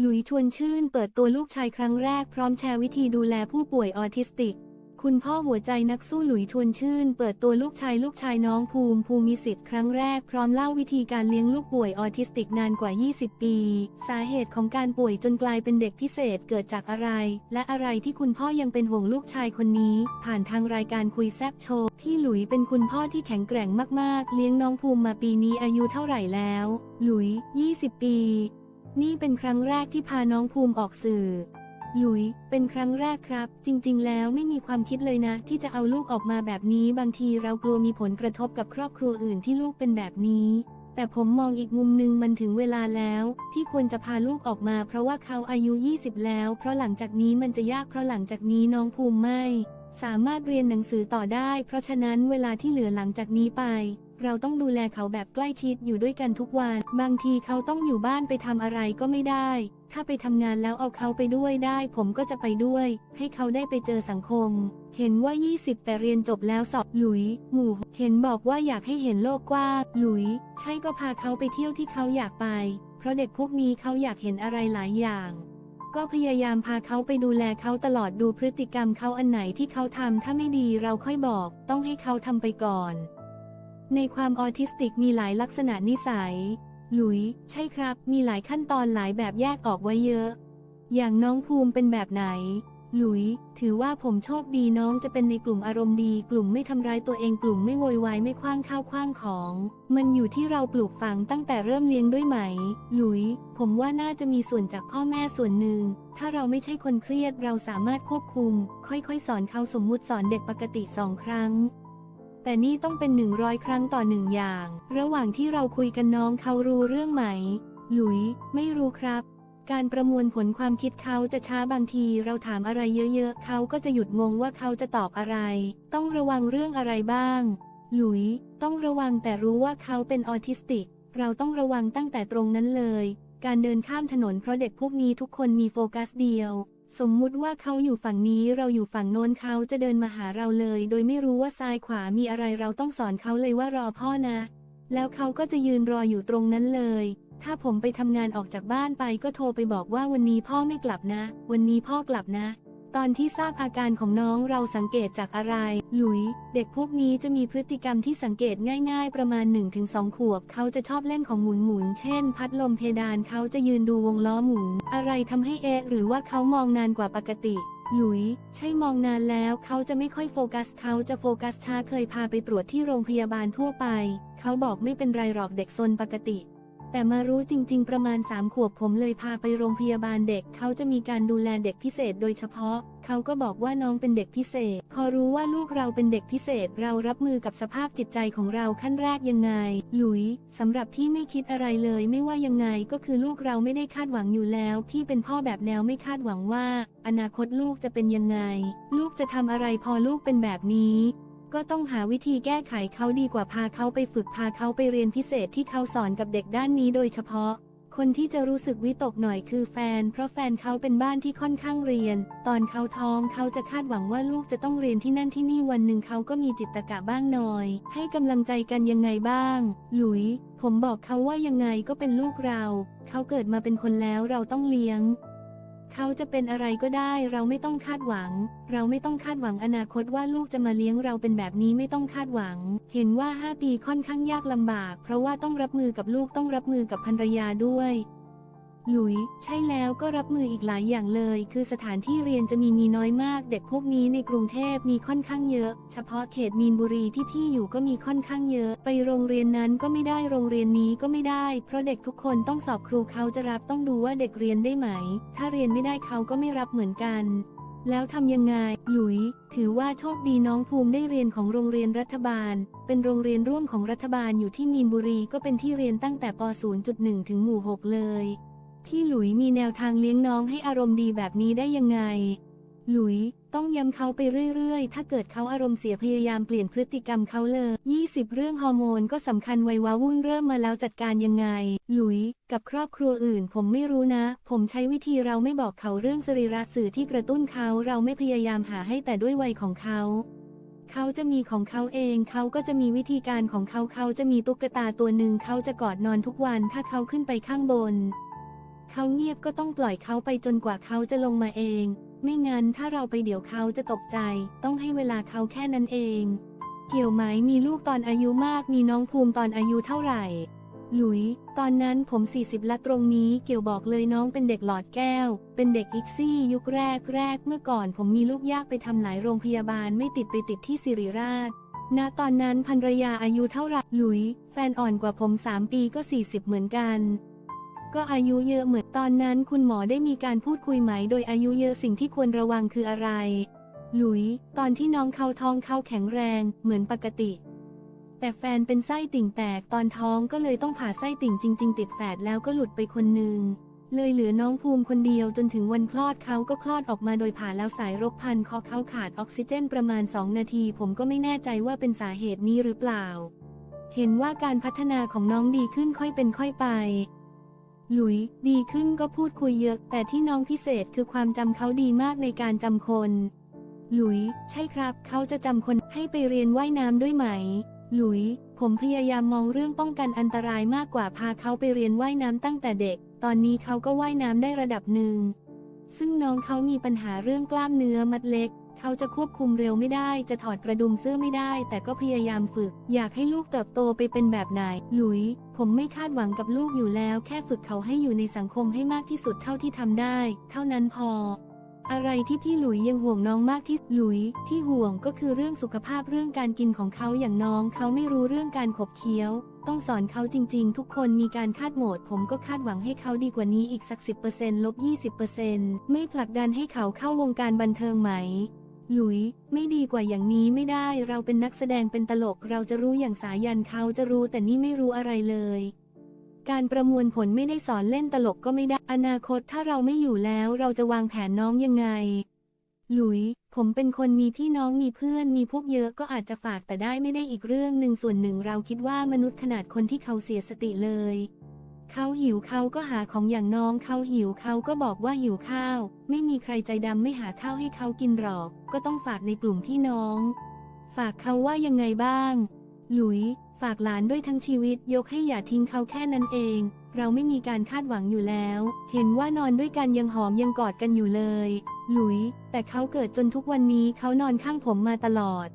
หลุยชวนชื่นเปิดตัวลูกชายครั้งแรกพร้อมแชร์วิธีดูแลผู้ป่วยออทิสติก คุณพ่อหัวใจนักสู้หลุยชวนชื่น เปิดตัวลูกชายลูกชายน้องภูมิภูมิสิทธิ์ครั้งแรกพร้อมเล่าวิธีการเลี้ยงลูกป่วยออทิสติกนานกว่า 20 ปี สาเหตุของการป่วยจนกลายเป็นเด็กพิเศษเกิดจากอะไร และอะไรที่คุณพ่อยังเป็นห่วงลูกชายคนนี้ ผ่านทางรายการคุยแซบโชว์ที่หลุยเป็นคุณพ่อที่แข็งแกร่งมากๆ เลี้ยงน้องภูมิมาปีนี้อายุเท่าไหร่แล้ว หลุย 20 ปี นี่เป็นครั้งแรกที่พาน้องภูมิออกสื่อ หลุย เป็นครั้งแรกครับ จริง ๆ แล้วไม่มีความคิดเลยนะ ที่จะเอาลูกออกมาแบบนี้ บางทีเรากลัวมีผลกระทบกับครอบครัวอื่นที่ลูกเป็นแบบนี้ แต่ผมมองอีกมุมหนึ่งมันถึงเวลาแล้ว ที่ควรจะพาลูกออกมา เพราะว่าเขาอายุ 20 แล้ว เพราะหลังจากนี้มันจะยากเพราะหลังจากนี้น้องภูมิไม่ สามารถเรียนหนังสือต่อได้ เพราะฉะนั้นเวลาที่เหลือหลังจากนี้ไป เราต้องดูแลเขาแบบใกล้ชิดอยู่ด้วยกันทุกวัน บางทีเขาต้องอยู่บ้านไปทำอะไรก็ไม่ได้ ถ้าไปทำงานแล้วเอาเขาไปด้วยได้ ผมก็จะไปด้วย ให้เขาได้ไปเจอสังคม เห็นว่า 20 แต่เรียนจบแล้วสอบหลุย หมู่ เห็นบอกว่าอยากให้เห็นโลกกว้างหลุย ใช่ก็พาเขาไปเที่ยวที่เขาอยากไป เพราะเด็กพวกนี้เขาอยากเห็นอะไรหลายอย่างก็พยายามพาเขาไปดูแลเขาตลอดดูพฤติกรรมเขาอันไหนที่เขาทำถ้าไม่ดีเราค่อยบอก ต้องให้เขาทำไปก่อน ในความออทิสติกมีหลายลักษณะนิสัย หลุย ใช่ครับ มีหลายขั้นตอนหลายแบบแยกออกไว้เยอะ อย่างน้องภูมิเป็นแบบไหน หลุย ถือว่าผมโชคดีน้องจะเป็นในกลุ่มอารมณ์ดี กลุ่มไม่ทำร้ายตัวเองกลุ่มไม่โวยวายไม่คว้างข้าวคว้างของ มันอยู่ที่เราปลูกฝังตั้งแต่เริ่มเลี้ยงด้วยไหม หลุย ผมว่าน่าจะมีส่วนจากพ่อแม่ส่วนหนึ่ง ถ้าเราไม่ใช่คนเครียดเราสามารถควบคุม ค่อยๆ สอนเขาสมมุติสอนเด็กปกติสองครั้ง แต่นี่ต้องเป็นหนึ่งร้อยครั้งต่อหนึ่งอย่าง ระหว่างที่เราคุยกันน้องเขารู้เรื่องไหม หลุย ไม่รู้ครับ การประมวลผลความคิดเขาจะช้าบางที เราถามอะไรเยอะๆ เขาก็จะหยุดงงว่าเขาจะตอบอะไร ต้องระวังเรื่องอะไรบ้าง หลุย ต้องระวังแต่รู้ว่าเขาเป็นออทิสติก เราต้องระวังตั้งแต่ตรงนั้นเลย การเดินข้ามถนนเพราะเด็กพวกนี้ทุกคนมีโฟกัสเดียว สมมุติว่าเขาอยู่ฝั่งนี้เราอยู่ฝั่งโน้นเขาจะเดินมาหาเราเลย โดยไม่รู้ว่าซ้ายขวามีอะไรเราต้องสอนเขาเลยว่ารอพ่อนะ แล้วเขาก็จะยืนรออยู่ตรงนั้นเลย ถ้าผมไปทำงานออกจากบ้านไปก็โทรไปบอกว่าวันนี้พ่อไม่กลับนะ วันนี้พ่อกลับนะ ตอนที่ทราบอาการของน้องเราสังเกตจากอะไร หลุย เด็กพวกนี้จะมีพฤติกรรมที่สังเกตง่าย ๆ ประมาณ 1-2 ขวบ เขาจะชอบเล่นของหมุนๆเช่น พัดลมเพดานเขาจะยืนดูวงล้อหมุน อะไรทำให้เอะหรือว่าเขามองนานกว่าปกติหลุย ใช่มองนานแล้วเขาจะไม่ค่อยโฟกัส เขาจะโฟกัสช้าเคยพาไปตรวจที่โรงพยาบาลทั่วไป เขาบอกไม่เป็นไรหรอกเด็กซนปกติ แต่มารู้จริง ๆ ประมาณ 3 ขวบผมเลยพาไปโรงพยาบาลเด็ก เขาจะมีการดูแลเด็กพิเศษโดยเฉพาะ เขาก็บอกว่าน้องเป็นเด็กพิเศษ พอรู้ว่าลูกเราเป็นเด็กพิเศษ เรารับมือกับสภาพจิตใจของเราขั้นแรกยังไง หลุยสำหรับพี่ไม่คิดอะไรเลย ไม่ว่ายังไงก็คือลูกเราไม่ได้คาดหวังอยู่แล้ว พี่เป็นพ่อแบบแนวไม่คาดหวังว่า อนาคตลูกจะเป็นยังไง ลูกจะทำอะไรพอลูกเป็นแบบนี้ ก็ต้องหาวิธีแก้ไขเขาดีกว่าพาเขาไปฝึกพาเขาไปเรียนพิเศษที่เขาสอนกับเด็กด้านนี้โดยเฉพาะ คนที่จะรู้สึกวิตกหน่อยคือแฟน เพราะแฟนเขาเป็นบ้านที่ค่อนข้างเรียน ตอนเขาท้องเขาจะคาดหวังว่าลูกจะต้องเรียนที่นั่นที่นี่วันหนึ่งเขาก็มีจิตตะกะบ้างหน่อย ให้กำลังใจกันยังไงบ้าง หลุย ผมบอกเขาว่ายังไงก็เป็นลูกเรา เขาเกิดมาเป็นคนแล้วเราต้องเลี้ยง เขาจะเป็นอะไรก็ได้ เราไม่ต้องคาดหวัง เราไม่ต้องคาดหวังอนาคตว่าลูกจะมาเลี้ยงเราเป็นแบบนี้ไม่ต้องคาดหวัง เห็นว่า 5 ปีค่อนข้างยากลำบาก เพราะว่าต้องรับมือกับลูกต้องรับมือกับภรรยาด้วย หลุย ใช่แล้วก็รับมืออีกหลายอย่างเลย คือสถานที่เรียนจะมีมีน้อยมาก เด็กพวกนี้ในกรุงเทพมีค่อนข้างเยอะ เฉพาะเขตมีนบุรีที่พี่อยู่ก็มีค่อนข้างเยอะ ไปโรงเรียนนั้นก็ไม่ได้โรงเรียนนี้ก็ไม่ได้ เพราะเด็กทุกคนต้องสอบครูเขาจะรับต้องดูว่าเด็กเรียนได้ไหม ถ้าเรียนไม่ได้เขาก็ไม่รับเหมือนกันแล้วทำยังไง หลุย ถือว่าโชคดีน้องภูมิได้เรียนของโรงเรียนรัฐบาล เป็นโรงเรียนร่วมของรัฐบาลอยู่ที่มีนบุรีก็เป็นที่เรียนตั้งแต่ป .0.1 ถึงหมู่ 6 เลย ที่หลุยมีแนวทางเลี้ยงน้องให้อารมณ์ดีแบบนี้ได้ยังไง หลุยต้องย้ำเขาไปเรื่อยๆ ถ้าเกิดเขาอารมณ์เสียพยายามเปลี่ยนพฤติกรรมเขาเลย 20 เรื่องฮอร์โมนก็สำคัญวัยวาวุ่นเริ่มมาแล้วจัดการยังไง หลุย กับครอบครัวอื่น ผมไม่รู้นะ ผมใช้วิธีเราไม่บอกเขาเรื่องสรีระสื่อที่กระตุ้นเขาเราไม่พยายามหาให้แต่ด้วยวัยของเขาเขาจะมีของเขาเอง เขาก็จะมีวิธีการของเขา เขาจะมีตุ๊กตาตัวหนึ่ง เขาจะกอดนอนทุกวัน ถ้าเขาขึ้นไปข้างบน เขาเงียบก็ต้องปล่อยเขาไปจนกว่าเขาจะลงมาเอง ไม่งั้นถ้าเราไปเดี๋ยวเขาจะตกใจ ต้องให้เวลาเขาแค่นั้นเอง เกี่ยวไหมมีลูกตอนอายุมากมีน้องภูมิตอนอายุเท่าไหร่ หลุย ตอนนั้นผม 40และตรงนี้เกี่ยวบอกเลยน้องเป็นเด็กหลอดแก้ว เป็นเด็กอิกซี่ ยุคแรกแรกเมื่อก่อนผมมีลูกยากไปทำหลายโรงพยาบาลไม่ติดไปติดที่สิริราชณตอนนั้นภรรยาอายุเท่าไหร่หลุย แฟนอ่อนกว่าผม 3 ปีก็ 40 เหมือนกัน ก็อายุเยอะเหมือนตอนนั้นคุณหมอได้มีการพูดคุยไหม โดยอายุเยอะสิ่งที่ควรระวังคืออะไร หลุย ตอนที่น้องเขาท้องเขาแข็งแรงเหมือนปกติ แต่แฟนเป็นไส้ติ่งแตกตอนท้องก็เลยต้องผ่าไส้ติ่งจริง ๆ ติดแฝดแล้วก็หลุดไปคนหนึ่งเลยเหลือน้องภูมิคนเดียวจนถึงวันคลอดเขาก็คลอดออกมาโดยผ่าแล้วสายรกพันคอเขาขาดออกซิเจนประมาณ 2 นาที ผมก็ไม่แน่ใจว่าเป็นสาเหตุนี้หรือเปล่า เห็นว่าการพัฒนาของน้องดีขึ้นค่อยเป็นค่อยไป หลุย ดีขึ้นก็พูดคุยเยอะ แต่ที่น้องพิเศษคือความจำเขาดีมากในการจำคน หลุย ใช่ครับ เขาจะจำคนให้ไปเรียนว่ายน้ำด้วยไหม หลุย ผมพยายามมองเรื่องป้องกันอันตรายมากกว่าพาเขาไปเรียนว่ายน้ำตั้งแต่เด็ก ตอนนี้เขาก็ว่ายน้ำได้ระดับหนึ่ง ซึ่งน้องเขามีปัญหาเรื่องกล้ามเนื้อมัดเล็ก เขาจะควบคุมเร็วไม่ได้ จะถอดกระดุมเสื้อไม่ได้ แต่ก็พยายามฝึก อยากให้ลูกเติบโตไปเป็นแบบไหน หลุย ผมไม่คาดหวังกับลูกอยู่แล้ว แค่ฝึกเขาให้อยู่ในสังคมให้มากที่สุดเท่าที่ทำได้ เท่านั้นพออะไรที่พี่หลุยยังห่วงน้องมากที่หลุยที่ห่วงก็คือเรื่องสุขภาพเรื่องการกินของเขาอย่างน้อง เขาไม่รู้เรื่องการขบเคี้ยว ต้องสอนเขาจริง ๆ ทุกคนมีการคาดโหมด ผมก็คาดหวังให้เขาดีกว่านี้อีกสัก 10%ลบ 20%ไม่ผลักดันให้เขาเข้าวงการบันเทิงไหม หลุย ไม่ดีกว่าอย่างนี้ไม่ได้ เราเป็นนักแสดงเป็นตลก เราจะรู้อย่างสายันเขาจะรู้แต่นี่ไม่รู้อะไรเลย การประมวลผลไม่ได้สอนเล่นตลกก็ไม่ได้ อนาคตถ้าเราไม่อยู่แล้วเราจะวางแผนน้องยังไง หลุย ผมเป็นคนมีพี่น้องมีเพื่อน มีพวกเยอะก็อาจจะฝากแต่ได้ไม่ได้อีกเรื่องหนึ่งส่วนหนึ่งเราคิดว่ามนุษย์ขนาดคนที่เขาเสียสติเลย เขาหิวเขาก็หาของอย่างน้องเขาหิวเขาก็บอกว่าหิวข้าว ไม่มีใครใจดำไม่หาข้าวให้เขากินหรอก ก็ต้องฝากในกลุ่มพี่น้อง ฝากเขาว่ายังไงบ้าง หลุย ฝากหลานด้วยทั้งชีวิต ยกให้อย่าทิ้งเขาแค่นั้นเอง เราไม่มีการคาดหวังอยู่แล้ว เห็นว่านอนด้วยกันยังหอมยังกอดกันอยู่เลย หลุย แต่เขาเกิดจนทุกวันนี้เขานอนข้างผมมาตลอด